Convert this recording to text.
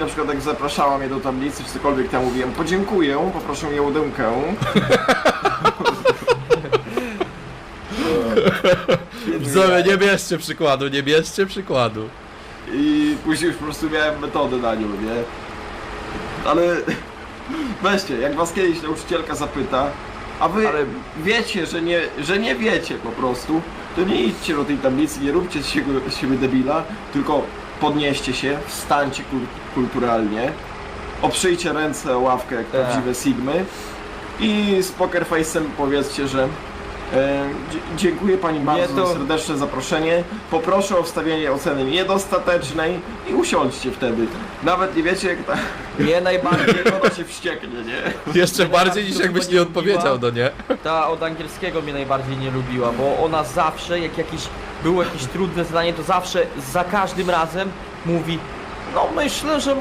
na przykład jak zapraszała mnie do tablicy, czy cokolwiek tam mówiłem, podziękuję, poproszę jełdymkę. Widzowie, nie bierzcie przykładu, nie bierzcie przykładu. I później już po prostu miałem metodę na nią, nie? Ale weźcie, jak was kiedyś nauczycielka zapyta, a wy Ale- wiecie, że nie, że nie wiecie po prostu, to nie idźcie do tej tablicy, nie róbcie z siebie, z siebie debila, tylko podnieście się, wstańcie kul kulturalnie, oprzyjcie ręce o ławkę jak Tak. prawdziwe Sigmy i z poker face'em powiedzcie, że dziękuję Pani bardzo to- za serdeczne zaproszenie. Poproszę o wstawienie oceny niedostatecznej i usiądźcie wtedy. Nawet nie wiecie jak ta Mnie najbardziej ona się wścieknie, nie? Jeszcze bardziej niż jakbyś nie nie odpowiedział, lubiła. no nie? ta od angielskiego mnie najbardziej nie lubiła, bo ona zawsze, jak jakieś było jakieś trudne zadanie, to zawsze za każdym razem mówi No myślę, że może